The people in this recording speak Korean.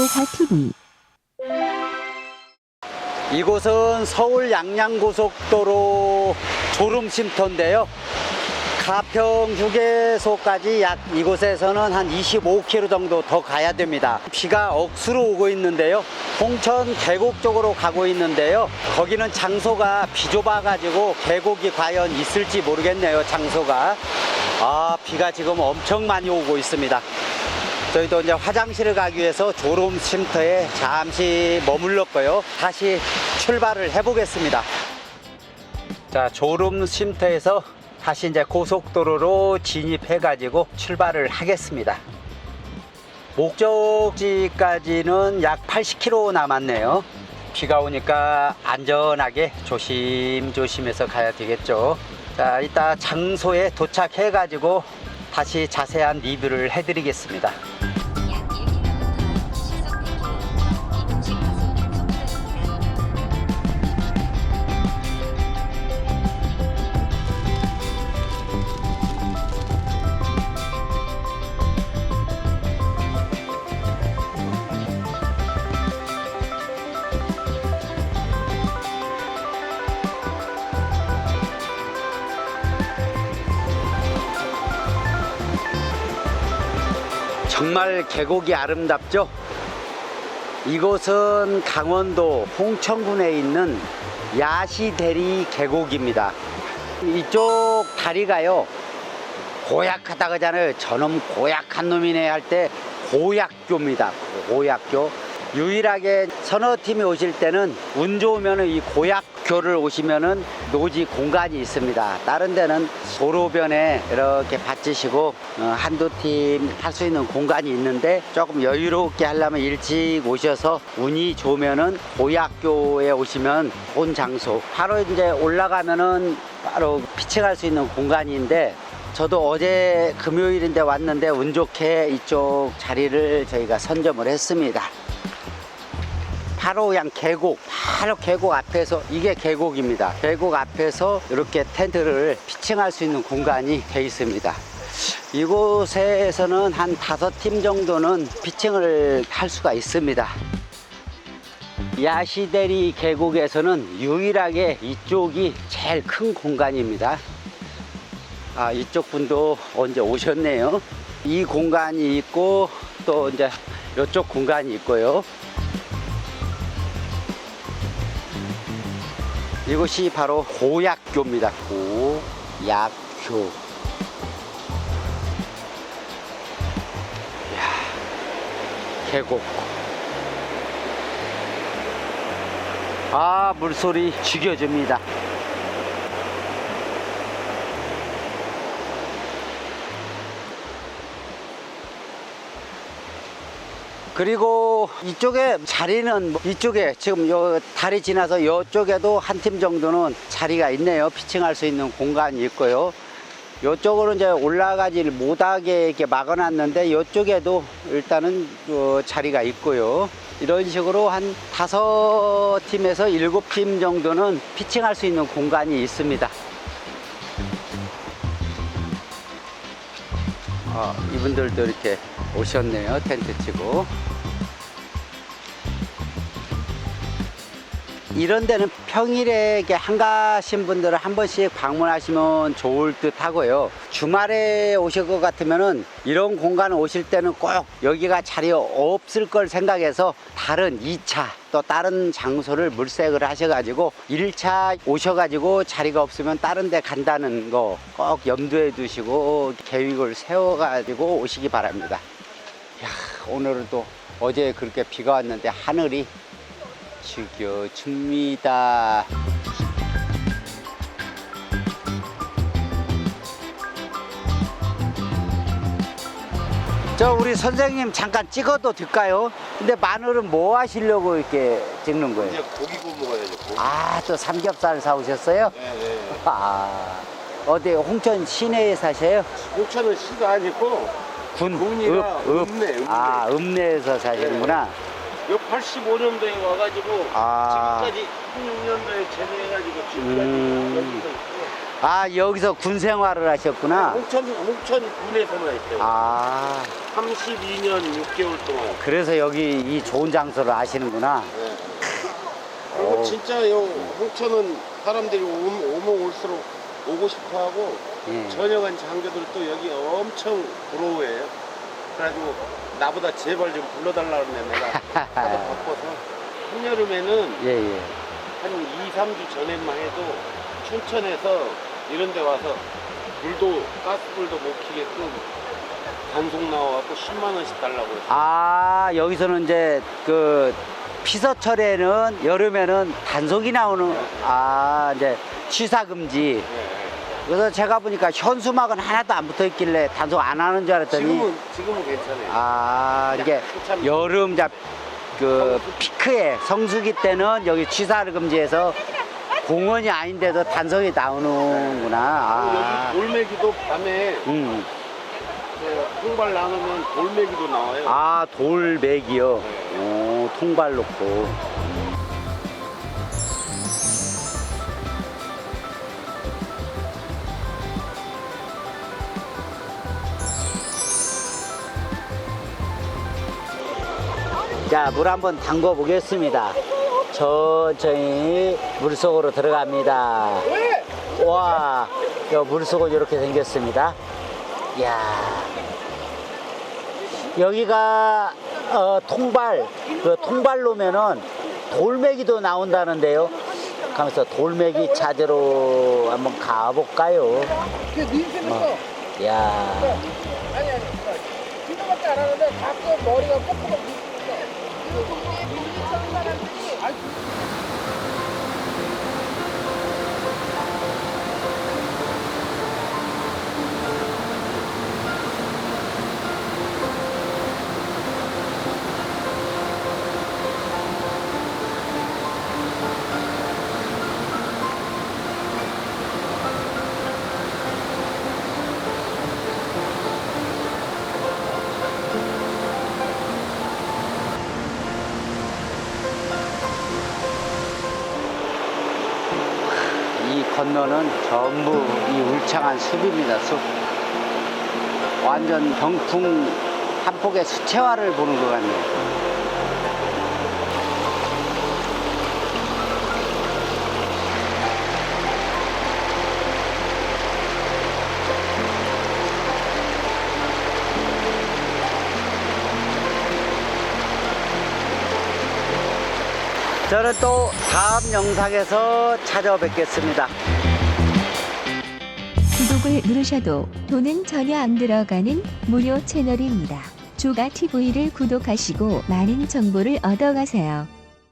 조화TV 이곳은 서울 양양고속도로 졸음쉼터인데요. 가평 휴게소까지 약 이곳에서는 한 25km 정도 더 가야 됩니다. 비가 억수로 오고 있는데요. 홍천 계곡 쪽으로 가고 있는데요. 거기는 장소가 비좁아가지고 계곡이 과연 있을지 모르겠네요. 장소가. 아, 비가 지금 엄청 많이 오고 있습니다. 저희도 이제 화장실을 가기 위해서 졸음 쉼터에 잠시 머물렀고요. 다시 출발을 해보겠습니다. 자, 졸음 쉼터에서 다시 이제 고속도로로 진입해가지고 출발을 하겠습니다. 목적지까지는 약 80km 남았네요. 비가 오니까 안전하게 조심조심해서 가야 되겠죠. 자, 이따 장소에 도착해가지고 다시 자세한 리뷰를 해드리겠습니다. 정말 계곡이 아름답죠? 이곳은 강원도 홍천군에 있는 야시대리 계곡입니다. 이쪽 다리가요, 고약하다 그러잖아요. 저놈 고약한 놈이네 할 때 고약교입니다. 고약교. 유일하게 선어팀이 오실 때는 운 좋으면 이 고약교를 오시면은 노지 공간이 있습니다. 다른 데는 도로변에 이렇게 받치시고 어, 한두 팀 할 수 있는 공간이 있는데 조금 여유롭게 하려면 일찍 오셔서 운이 좋으면은 고약교에 오시면 본 장소. 바로 이제 올라가면은 바로 피칭할 수 있는 공간인데 저도 어제 금요일인데 왔는데 운 좋게 이쪽 자리를 저희가 선점을 했습니다. 바로 그냥 계곡, 바로 계곡 앞에서 이게 계곡입니다. 계곡 앞에서 이렇게 텐트를 피칭할 수 있는 공간이 돼 있습니다. 이곳에서는 한 다섯 팀 정도는 피칭을 할 수가 있습니다. 야시대리 계곡에서는 유일하게 이쪽이 제일 큰 공간입니다. 아, 이쪽 분도 언제 오셨네요. 이 공간이 있고 또 이제 이쪽 공간이 있고요. 이곳이 바로 고약교입니다. 고약교. 이야, 계곡. 아, 물소리 죽여줍니다. 그리고 이쪽에 자리는 뭐 이쪽에 지금 요 다리 지나서 이쪽에도 한 팀 정도는 자리가 있네요. 피칭할 수 있는 공간이 있고요. 이쪽으로 이제 올라가지를 못하게 이렇게 막아놨는데 이쪽에도 일단은 어, 자리가 있고요. 이런 식으로 한 다섯 팀에서 일곱 팀 정도는 피칭할 수 있는 공간이 있습니다. 어, 이분들도 이렇게 오셨네요. 텐트 치고. 이런 데는 평일에 한가하신 분들은 한 번씩 방문하시면 좋을 듯 하고요. 주말에 오실 것 같으면은 이런 공간 오실 때는 꼭 여기가 자리 없을 걸 생각해서 다른 2차 또 다른 장소를 물색을 하셔가지고 1차 오셔가지고 자리가 없으면 다른 데 간다는 거 꼭 염두에 두시고 계획을 세워가지고 오시기 바랍니다. 또 어제 그렇게 비가 왔는데 하늘이 죽여줍니다. 저 우리 선생님 잠깐 찍어도 될까요? 근데 마늘은 뭐 하시려고 이렇게 찍는 거예요? 고기 구워 먹어야죠. 고기. 아, 또 삼겹살 사오셨어요? 네, 네. 아, 어디 홍천 시내에 사세요? 홍천은 시도 아니고 군, 군이라 읍내, 읍내. 아, 읍내에서 사시는구나. 요 85년도에 와가지고 아. 지금까지 16년도에 제대해가지고 지금까지 음. 여기서 있고 아 여기서 군 생활을 하셨구나. 홍천 홍천 군에서만 했어요. 아 32년 6개월 동안. 그래서 여기 이 좋은 장소를 아시는구나. 네. 그리고 오. 진짜 요 홍천은 사람들이 오면, 오면 올수록 오고 싶어 하고 예. 전역한 장교들 또 여기 엄청 부러워해요. 그래가지고 나보다 제발 좀 불러달라 그러네 내가 하도 바빠서 한여름에는 예, 예. 한 2, 3주 전에만 해도 춘천에서 이런 데 와서 불도 가스불도 못 켜게끔 단속 나와갖고 10만 원씩 달라고 했어요. 아 여기서는 이제 그 피서철에는 여름에는 단속이 나오는 아 이제 취사 금지. 네. 그래서 제가 보니까 현수막은 하나도 안 붙어 있길래 단속 안 하는 줄 알았더니 지금은 지금은 괜찮아요. 아 이게 한참 여름 자, 그 피크에 성수기 때는 여기 취사를 금지해서 공원이 아닌데도 단속이 나오는구나. 아. 여기 돌메기도 밤에 음. 그 통발 나누면 돌메기도 나와요. 아 돌맥이요. 오 통발 놓고. 자, 물 한번 담궈 보겠습니다. 천천히 물 속으로 들어갑니다. 와, 요 물속은 이렇게 생겼습니다. 이야. 여기가 어, 통발, 그 통발로면은 돌메기도 나온다는데요. 가면서 돌메기 찾으러 한번 가볼까요? 어. 야, 아니 아니 지금밖에 안 하는데 가끔 머리가 이 동네에 물리 쳐는 사람들이 건너는 전부 이 울창한 숲입니다, 숲. 완전 병풍 한 폭의 수채화를 보는 것 같네요. 저는 또 다음 영상에서 찾아뵙겠습니다. 구독을 누르셔도 돈은 전혀 안 들어가는 무료 채널입니다. 조가 TV를 구독하시고 많은 정보를 얻어가세요.